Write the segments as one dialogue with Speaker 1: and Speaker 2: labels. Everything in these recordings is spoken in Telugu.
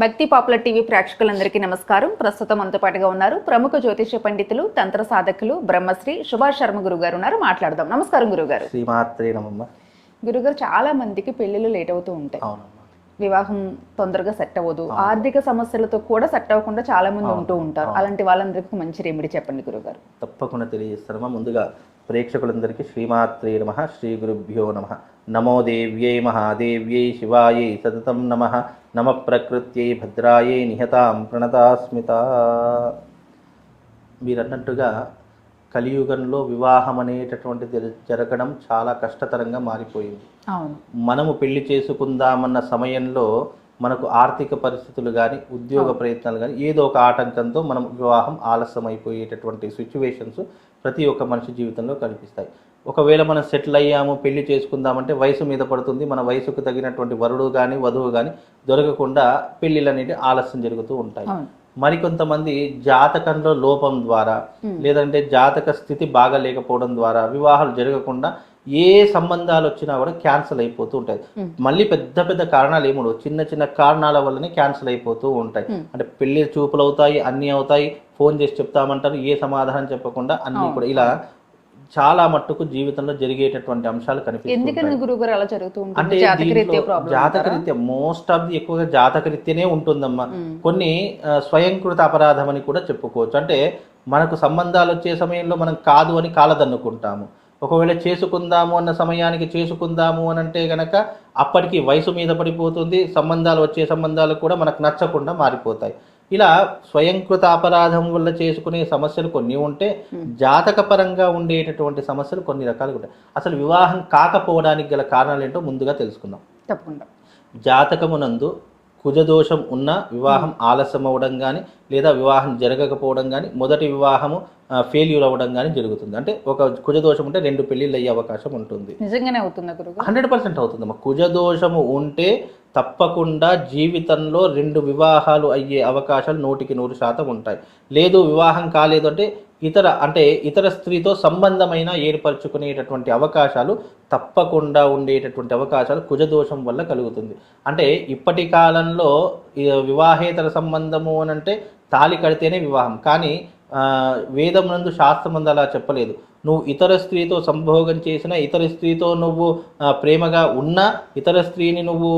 Speaker 1: భక్తి పాపులర్ టీవీ ప్రేక్షకులందరికీ నమస్కారం. ప్రస్తుతం మనతో పాటుగా ఉన్నారు ప్రముఖ జ్యోతిష పండితులు తంత్ర సాధకులు బ్రహ్మశ్రీ సుభాష్ శర్మ గురువు గారు ఉన్నారు. మాట్లాడదాం. నమస్కారం గురుగారు
Speaker 2: శ్రీమాత్రే నమమ్మ
Speaker 1: గురుగారు చాలా మందికి పెళ్ళిళ్ళు లేట్ అవుతూ ఉంటాయి. వివాహం తొందరగా సెట్ అవ్వదు. ఆర్థిక సమస్యలతో కూడా సెట్ అవ్వకుండా చాలా మంది ఉంటూ ఉంటారు. అలాంటి వాళ్ళందరికీ మంచి రెమెడీ చెప్పండి గురుగారు.
Speaker 2: తప్పకుండా తెలియజేస్తానమ్మా. ముందుగా ప్రేక్షకులందరికీ శ్రీమాత్రే నమ శ్రీ గురుభ్యో నమ. నమో దేవ్యై మహాదేవ్యై శివాయై సతతం నమ. నమ ప్రకృత్యై భద్రాయై నిహతాం ప్రణతాస్మిత. మీరన్నట్టుగా కలియుగంలో వివాహం అనేటటువంటి జర- జరగడం చాలా కష్టతరంగా మారిపోయింది. మనము పెళ్ళి చేసుకుందామన్న సమయంలో మనకు ఆర్థిక పరిస్థితులు కానీ ఉద్యోగ ప్రయత్నాలు కానీ ఏదో ఒక ఆటంకంతో మనం వివాహం ఆలస్యం అయిపోయేటటువంటి సిచ్యువేషన్స్ ప్రతి ఒక్క మనిషి జీవితంలో కనిపిస్తాయి. ఒకవేళ మనం సెటిల్ అయ్యాము పెళ్ళి చేసుకుందామంటే వయసు మీద పడుతుంది. మన వయసుకు తగినటువంటి వరుడు కానీ వధువు కానీ దొరకకుండా పెళ్ళిళ్ళు అనేవి ఆలస్యం జరుగుతూ ఉంటాయి. మరికొంతమంది జాతకంలో లోపం ద్వారా లేదంటే జాతక స్థితి బాగా లేకపోవడం ద్వారా వివాహాలు జరగకుండా ఏ సంబంధాలు వచ్చినా కూడా క్యాన్సిల్ అయిపోతూ ఉంటాయి. మళ్ళీ పెద్ద పెద్ద కారణాలు ఏముండవు. చిన్న చిన్న కారణాల వల్లనే క్యాన్సిల్ అయిపోతూ ఉంటాయి. అంటే పెళ్ళి చూపులు అవుతాయి అన్నీ అవుతాయి ఫోన్ చేసి చెప్తామంటారు ఏ సమాధానం చెప్పకుండా అన్నీ కూడా ఇలా చాలా మట్టుకు జీవితంలో జరిగేటటువంటి అంశాలు కనిపిస్తాయి
Speaker 1: ఎందుకని గురుగారు అలా జరుగుతూ
Speaker 2: అంటే
Speaker 1: జాతకరీత్యా
Speaker 2: మోస్ట్ ఆఫ్ ది ఎక్కువగా జాతకరీత్యనే ఉంటుందమ్మా. కొన్ని స్వయంకృత అపరాధం అని కూడా చెప్పుకోవచ్చు. అంటే మనకు సంబంధాలు వచ్చే సమయంలో మనం కాదు అని కాలదన్నుకుంటాము. ఒకవేళ చేసుకుందాము అన్న సమయానికి చేసుకుందాము అని అంటే గనక అప్పటికి వయసు మీద పడిపోతుంది. సంబంధాలు వచ్చే సంబంధాలు కూడా మనకు నచ్చకుండా మారిపోతాయి. ఇలా స్వయంకృత అపరాధం వల్ల చేసుకునే సమస్యలు కొన్ని ఉంటే జాతకపరంగా ఉండేటటువంటి సమస్యలు కొన్ని రకాలుగా ఉంటాయి. అసలు వివాహం కాకపోవడానికి గల కారణాలు ఏంటో ముందుగా తెలుసుకుందాం.
Speaker 1: తప్పకుండా.
Speaker 2: జాతకమునందు కుజదోషం ఉన్న వివాహం ఆలస్యం అవ్వడం కానీ లేదా వివాహం జరగకపోవడం కానీ మొదటి వివాహము ఫెయిల్యూర్ అవ్వడం కానీ జరుగుతుంది. అంటే ఒక కుజదోషం ఉంటే రెండు పెళ్ళిళ్ళు అయ్యే అవకాశం ఉంటుంది.
Speaker 1: నిజంగానే అవుతుందా
Speaker 2: హండ్రెడ్ పర్సెంట్ అవుతుందమ్మా. కుజదోషము ఉంటే తప్పకుండా జీవితంలో రెండు వివాహాలు అయ్యే అవకాశాలు నూటికి నూరు శాతం ఉంటాయి. లేదు వివాహం కాలేదు అంటే ఇతర అంటే ఇతర స్త్రీతో సంబంధమైన ఏర్పరచుకునేటటువంటి అవకాశాలు తప్పకుండా ఉండేటటువంటి అవకాశాలు కుజదోషం వల్ల కలుగుతుంది. అంటే ఇప్పటి కాలంలో వివాహేతర సంబంధము అని అంటే తాళి కడితేనే వివాహం. కానీ వేదమునందు వేదం నందు శాస్త్రమందు అలా చెప్పలేదు. నువ్వు ఇతర స్త్రీతో సంభోగం చేసిన ఇతర స్త్రీతో నువ్వు ప్రేమగా ఉన్నా ఇతర స్త్రీని నువ్వు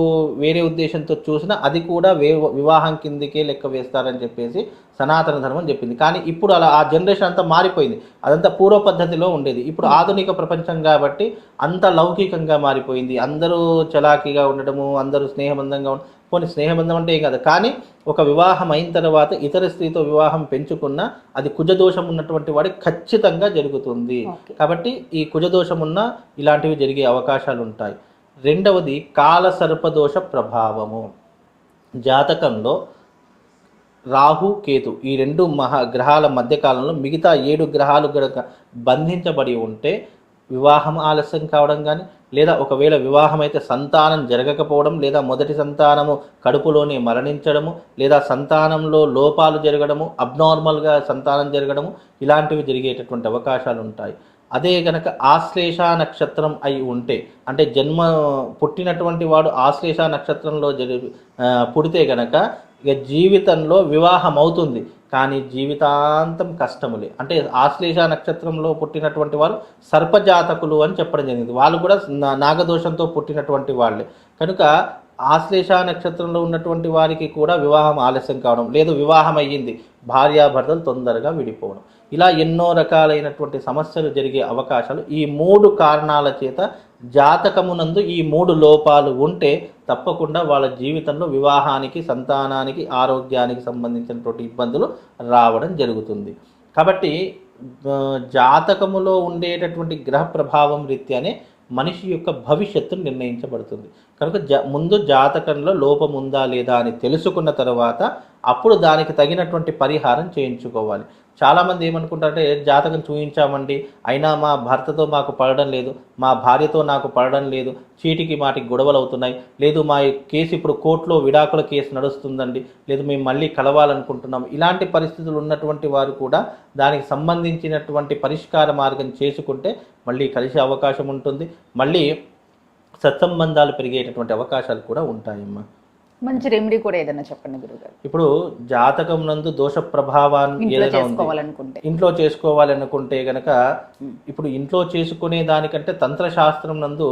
Speaker 2: వేరే ఉద్దేశంతో చూసినా అది కూడా వే వివాహం కిందికే లెక్క వేస్తారని చెప్పేసి సనాతన ధర్మం చెప్పింది. కానీ ఇప్పుడు అలా ఆ జనరేషన్ అంతా మారిపోయింది. అదంతా పూర్వ పద్ధతిలో ఉండేది. ఇప్పుడు ఆధునిక ప్రపంచం కాబట్టి అంత లౌకికంగా మారిపోయింది. అందరూ చలాకీగా ఉండడము అందరూ స్నేహబంధంగా ఉండడం పోనీ స్నేహబంధం అంటే ఏం కాదు. కానీ ఒక వివాహం అయిన తర్వాత ఇతర స్త్రీతో వివాహం పెంచుకున్నా అది కుజదోషం ఉన్నటువంటి వాడికి ఖచ్చితంగా జరుగుతుంది. కాబట్టి ఈ కుజదోషం ఉన్న ఇలాంటివి జరిగే అవకాశాలు ఉంటాయి. రెండవది కాల సర్పదోష ప్రభావము. జాతకంలో రాహు కేతు ఈ రెండు మహా గ్రహాల మధ్యకాలంలో మిగతా ఏడు గ్రహాలు గనక బంధించబడి ఉంటే వివాహం ఆలస్యం కావడం కానీ లేదా ఒకవేళ వివాహం అయితే సంతానం జరగకపోవడం లేదా మొదటి సంతానము కడుపులోనే మరణించడము లేదా సంతానంలో లోపాలు జరగడము అబ్నార్మల్గా సంతానం జరగడము ఇలాంటివి జరిగేటటువంటి అవకాశాలు ఉంటాయి అదే గనక ఆశ్లేష నక్షత్రం అయి ఉంటే అంటే జన్మ పుట్టినటువంటి వాడు ఆశ్లేష నక్షత్రంలో జరి పుడితే గనక ఇక జీవితంలో వివాహం అవుతుంది కానీ జీవితాంతం కష్టములే. అంటే ఆశ్లేష నక్షత్రంలో పుట్టినటువంటి వారు సర్పజాతకులు అని చెప్పడం జరిగింది. వాళ్ళు కూడా నా- నాగదోషంతో పుట్టినటువంటి వాళ్ళే. కనుక ఆశ్లేష నక్షత్రంలో ఉన్నటువంటి వారికి కూడా వివాహం ఆలస్యం కావడం లేదు వివాహం అయ్యింది భార్యాభర్తలు తొందరగా విడిపోవడం. ఇలా ఎన్నో రకాలైనటువంటి సమస్యలు జరిగే అవకాశాలు ఈ మూడు కారణాల చేత జాతకమునందు ఈ మూడు లోపాలు ఉంటే తప్పకుండా వాళ్ళ జీవితంలో వివాహానికి సంతానానికి ఆరోగ్యానికి సంబంధించినటువంటి ఇబ్బందులు రావడం జరుగుతుంది. కాబట్టి జాతకములో ఉండేటటువంటి గ్రహ ప్రభావం రీత్యానే మనిషి యొక్క భవిష్యత్తు నిర్ణయించబడుతుంది. కనుక జ ముందు జాతకంలో లోపం ఉందా లేదా అని తెలుసుకున్న తర్వాత అప్పుడు దానికి తగినటువంటి పరిహారం చేయించుకోవాలి. చాలామంది ఏమనుకుంటారంటే జాతకం చూయించామండి. అయినా మా భర్తతో మాకు పడడం లేదు. మా భార్యతో నాకు పడడం లేదు. చీటికి మాటికి గొడవలు అవుతున్నాయి. లేదు మా కేసు ఇప్పుడు కోర్టులో విడాకుల కేసు నడుస్తుందండి. లేదు మేము మళ్ళీ కలవాలనుకుంటున్నాం. ఇలాంటి పరిస్థితులు ఉన్నటువంటి వారు కూడా దానికి సంబంధించినటువంటి పరిష్కార మార్గం చేసుకుంటే మళ్ళీ కలిసే అవకాశం ఉంటుంది. మళ్ళీ సత్సంబంధాలు పెరిగేటటువంటి అవకాశాలు కూడా ఉంటాయమ్మా.
Speaker 1: మంచి రెమెడీ కూడా ఏదైనా చెప్పండి గురుగారు.
Speaker 2: ఇప్పుడు జాతకం నందు దోష ప్రభావాన్ని ఏదైనా
Speaker 1: చేసుకోవాలనుకుంటే.
Speaker 2: ఇంట్లో చేసుకోవాలనుకుంటే గనక ఇప్పుడు ఇంట్లో చేసుకునే దానికంటే తంత్రశాస్త్రం నందు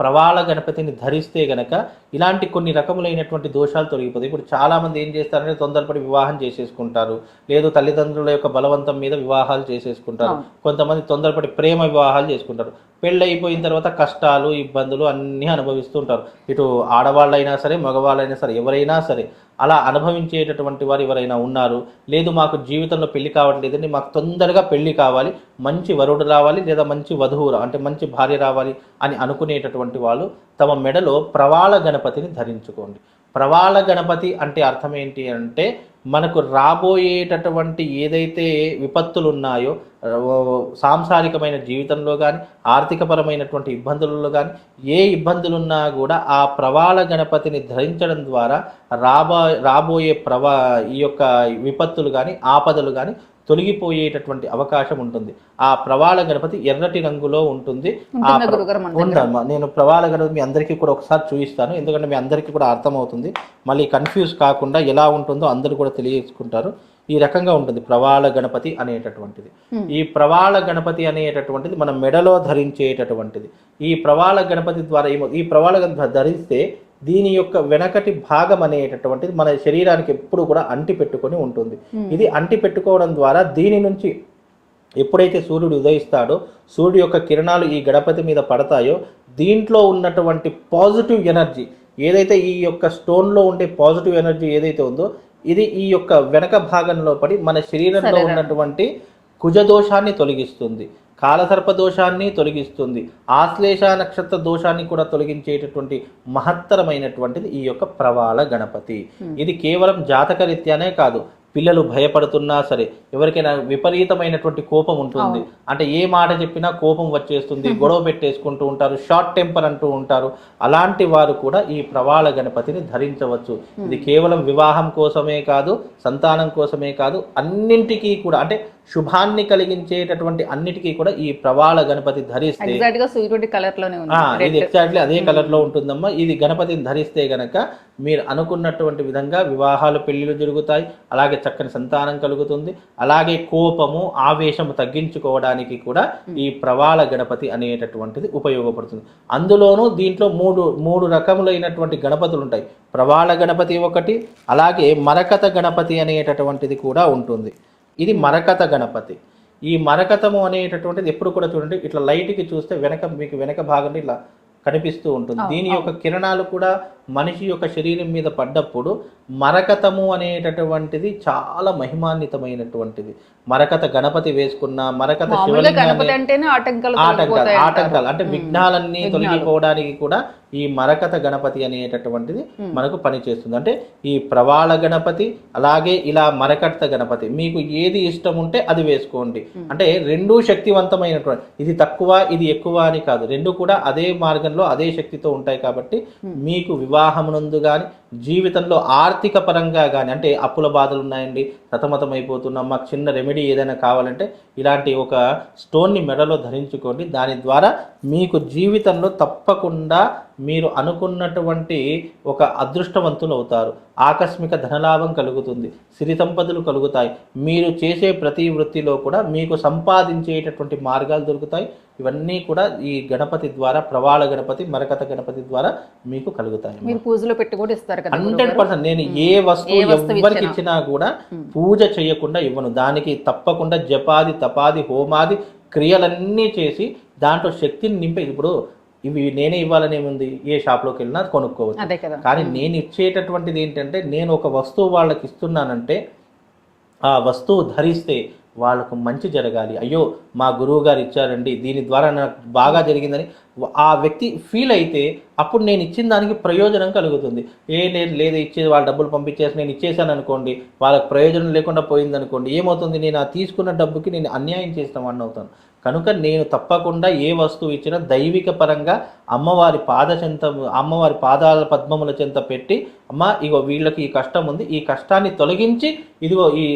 Speaker 2: ప్రవాళ గణపతిని ధరిస్తే గనక ఇలాంటి కొన్ని రకములైనటువంటి దోషాలు తొలగిపోతాయి. ఇప్పుడు చాలా మంది ఏం చేస్తారంటే తొందరపడి వివాహం చేసేసుకుంటారు. లేదు తల్లిదండ్రుల యొక్క బలవంతం మీద వివాహాలు చేసేసుకుంటారు. కొంతమంది తొందరపడి ప్రేమ వివాహాలు చేసుకుంటారు. పెళ్ళైపోయిన తర్వాత కష్టాలు ఇబ్బందులు అన్నీ అనుభవిస్తుంటారు ఇటు ఆడవాళ్ళైనా సరే మగవాళ్ళైనా సరే ఎవరైనా సరే అలా అనుభవించేటటువంటి వారు ఎవరైనా ఉన్నారు. లేదు మాకు జీవితంలో పెళ్ళి కావట్లేదండి మాకు తొందరగా పెళ్ళి కావాలి మంచి వరుడు రావాలి లేదా మంచి వధువు రా- అంటే మంచి భార్య రావాలి అని అనుకునేటటువంటి వాళ్ళు తమ మెడలో ప్రవాళ గణపతిని ధరించుకోండి. ప్రవాళ గణపతి అంటే అర్థం ఏంటి అంటే మనకు రాబోయేటటువంటి ఏదైతే విపత్తులు ఉన్నాయో సాంసారికమైన జీవితంలో కానీ ఆర్థికపరమైనటువంటి ఇబ్బందులలో కానీ ఏ ఇబ్బందులున్నా కూడా ఆ ప్రవాళ గణపతిని ధరించడం ద్వారా రాబో రాబోయే ప్రవా ఈ యొక్క విపత్తులు కానీ ఆపదలు కానీ తొలగిపోయేటటువంటి అవకాశం ఉంటుంది. ఆ ప్రవాళ గణపతి ఎర్రటి రంగులో ఉంటుంది. ఉందమ్మా నేను ప్రవాళ గణపతి మీ అందరికీ కూడా ఒకసారి చూపిస్తాను. ఎందుకంటే మీ అందరికీ కూడా అర్థమవుతుంది. మళ్ళీ కన్ఫ్యూజ్ కాకుండా ఎలా ఉంటుందో అందరూ కూడా తెలియజేసుకుంటారు. ఈ రకంగా ఉంటుంది ప్రవాళ గణపతి అనేటటువంటిది. ఈ ప్రవాళ గణపతి అనేటటువంటిది మన మెడలో ధరించేటటువంటిది. ఈ ప్రవాళ గణపతి ద్వారా ఏమో ఈ ప్రవాళ గణపతి ధరిస్తే దీని యొక్క వెనకటి భాగం అనేటటువంటిది మన శరీరానికి ఎప్పుడు కూడా అంటి పెట్టుకొని ఉంటుంది
Speaker 1: Hmm.
Speaker 2: ఇది అంటి పెట్టుకోవడం ద్వారా దీని నుంచి ఎప్పుడైతే సూర్యుడు ఉదయిస్తాడో సూర్యుడు యొక్క కిరణాలు ఈ గణపతి మీద పడతాయో దీంట్లో ఉన్నటువంటి పాజిటివ్ ఎనర్జీ ఏదైతే ఈ యొక్క స్టోన్లో ఉండే పాజిటివ్ ఎనర్జీ ఏదైతే ఉందో ఇది ఈ యొక్క వెనక భాగంలో పడి మన శరీరంలో. ఉన్నటువంటి కుజదోషాన్ని తొలగిస్తుంది కాలసర్ప దోషాన్ని తొలగిస్తుంది. ఆశ్లేష నక్షత్ర దోషాన్ని కూడా తొలగించేటటువంటి మహత్తరమైనటువంటిది ఈ యొక్క ప్రవాళ గణపతి. ఇది కేవలం జాతక రీత్యానే కాదు. పిల్లలు భయపడుతున్నా సరే ఎవరికైనా విపరీతమైనటువంటి కోపం ఉంటుంది. అంటే ఏ మాట చెప్పినా కోపం వచ్చేస్తుంది గొడవ పెట్టేసుకుంటూ ఉంటారు షార్ట్ టెంపర్ అంటూ ఉంటారు. అలాంటి వారు కూడా ఈ ప్రవాళ గణపతిని ధరించవచ్చు. ఇది కేవలం వివాహం కోసమే కాదు సంతానం కోసమే కాదు అన్నింటికీ కూడా. అంటే శుభాన్ని కలిగించేటటువంటి అన్నిటికీ కూడా ఈ ప్రవాళ గణపతి ధరిస్తే
Speaker 1: ఎగ్జాక్ట్గా సూర్యుడి కలర్లోనే
Speaker 2: ఆ,
Speaker 1: ఉంది
Speaker 2: ఇది ఎగ్జాక్ట్లీ అదే కలర్లో ఉంటుందమ్మా. ఇది గణపతిని ధరిస్తే గనక మీరు అనుకున్నటువంటి విధంగా వివాహాలు పెళ్ళిళ్ళు జరుగుతాయి. అలాగే చక్కని సంతానం కలుగుతుంది. అలాగే కోపము ఆవేశము తగ్గించుకోవడానికి కూడా ఈ ప్రవాళ గణపతి అనేటటువంటిది ఉపయోగపడుతుంది. అందులోనూ దీంట్లో మూడు మూడు రకములైనటువంటి గణపతులు ఉంటాయి. ప్రవాళ గణపతి ఒకటి అలాగే మరకత గణపతి అనేటటువంటిది కూడా ఉంటుంది. ఇది మరకత గణపతి. ఈ మరకతము అనేటటువంటిది ఎప్పుడు కూడా చూడండి ఇట్లా లైట్కి చూస్తే వెనక మీకు వెనక భాగంలో ఇట్లా కనిపిస్తూ ఉంటుంది. దీని యొక్క కిరణాలు కూడా మనిషి యొక్క శరీరం మీద పడ్డప్పుడు మరకతము అనేటటువంటిది చాలా మహిమాన్వితమైనటువంటిది. మరకత గణపతి వేసుకున్న మరకత
Speaker 1: ఆటంకాలు
Speaker 2: ఆటంకాలు అంటే విఘ్నాలన్నీ
Speaker 1: విఘ్నాలు.
Speaker 2: తొలగిపోవడానికి కూడా ఈ మరకత గణపతి అనేటటువంటిది. మనకు పనిచేస్తుంది. అంటే ఈ ప్రవాళ గణపతి అలాగే ఇలా మరకత గణపతి మీకు ఏది ఇష్టం ఉంటే అది వేసుకోండి. అంటే రెండూ శక్తివంతమైనటువంటి ఇది తక్కువ ఇది ఎక్కువ అని కాదు. రెండు కూడా అదే మార్గంలో అదే శక్తితో ఉంటాయి కాబట్టి మీకు వివాహమునందు కానీ జీవితంలో ఆర్థిక పరంగా కానీ అంటే అప్పుల బాధలు ఉన్నాయండి సతమతం అయిపోతున్నాం మాకు చిన్న రెమెడీ ఏదైనా కావాలంటే ఇలాంటి ఒక స్టోన్ని మెడలో ధరించుకోండి. దాని ద్వారా మీకు జీవితంలో తప్పకుండా మీరు అనుకున్నటువంటి ఒక అదృష్టవంతులు అవుతారు. ఆకస్మిక ధనలాభం కలుగుతుంది. సిరి సంపదలు కలుగుతాయి. మీరు చేసే ప్రతి వృత్తిలో కూడా మీకు సంపాదించేటటువంటి మార్గాలు దొరుకుతాయి. ఇవన్నీ కూడా ఈ గణపతి ద్వారా ప్రవాళ గణపతి మరకత గణపతి ద్వారా మీకు కలుగుతాయి
Speaker 1: మీరు పూజలో పెట్టి కూడా ఇస్తారు
Speaker 2: హండ్రెడ్ పర్సెంట్. నేను ఏ వస్తువు ఎవరికి.
Speaker 1: ఇచ్చినా.
Speaker 2: కూడా పూజ చేయకుండా ఇవ్వను. దానికి తప్పకుండా జపాది తపాది హోమాది క్రియలన్నీ చేసి దాంట్లో శక్తిని నింపే ఇప్పుడు ఇవి నేనే ఇవ్వాలని ఏముంది ఏ షాప్లోకి వెళ్ళినా కొనుక్కోవచ్చు. కానీ నేను ఇచ్చేటటువంటిది ఏంటంటే నేను ఒక వస్తువు వాళ్ళకి ఇస్తున్నానంటే ఆ వస్తువు ధరిస్తే వాళ్ళకు మంచి జరగాలి. అయ్యో మా గురువు గారు ఇచ్చారండి. దీని ద్వారా నాకు బాగా జరిగిందని ఆ వ్యక్తి ఫీల్ అయితే అప్పుడు నేను ఇచ్చిన దానికి ప్రయోజనం కలుగుతుంది. ఏ లేదు లేదు ఇచ్చేది వాళ్ళ డబ్బులు పంపించేసి నేను ఇచ్చేసాను అనుకోండి వాళ్ళకి ప్రయోజనం లేకుండా పోయింది అనుకోండి ఏమవుతుంది? నేను ఆ తీసుకున్న డబ్బుకి నేను అన్యాయం చేసిన వాడిని అవుతాను. కనుక నేను తప్పకుండా ఏ వస్తువు ఇచ్చినా దైవిక పరంగా అమ్మవారి పాద చెంత అమ్మవారి పాదాల పద్మముల చెంత పెట్టి అమ్మ ఇగో వీళ్ళకి ఈ కష్టం ఉంది ఈ కష్టాన్ని తొలగించి ఇదిగో ఈ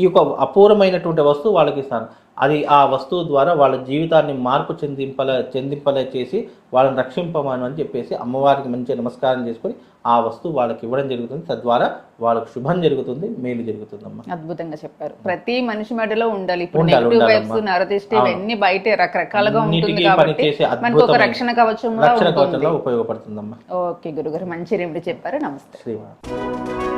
Speaker 2: ఈ యొక్క అపూర్వమైనటువంటి వస్తువు వాళ్ళకి ఇస్తాను. అది ఆ వస్తువు ద్వారా వాళ్ళ జీవితాన్ని మార్పు చెందింపల చెందింపలే చేసి వాళ్ళని రక్షింపమని అని చెప్పేసి అమ్మవారికి మంచి నమస్కారం చేసుకొని ఆ వస్తువు వాళ్ళకి ఇవ్వడం జరుగుతుంది. తద్వారా వాళ్ళకు శుభం జరుగుతుంది మేలు జరుగుతుందమ్మా.
Speaker 1: అద్భుతంగా చెప్పారు. ప్రతి మనిషి మెడలో ఉండాలి. ఇప్పుడు
Speaker 2: ఉండాలి,
Speaker 1: నెగిటివ్
Speaker 2: ఉండాలమ్మా.
Speaker 1: వైబ్స్ నరదిష్టి
Speaker 2: అవును.
Speaker 1: ఇవన్నీ బయటే రకరకాలుగా ఉంటుంది కాబట్టి మనకు ఒక రక్షణ కవచం
Speaker 2: రక్షణ కవచంలో ఉపయోగపడుతుందమ్మా.
Speaker 1: ఓకే గురుగారు. మంచి రెమెడీ చెప్పారు. నమస్తే.
Speaker 2: శ్రీవారు.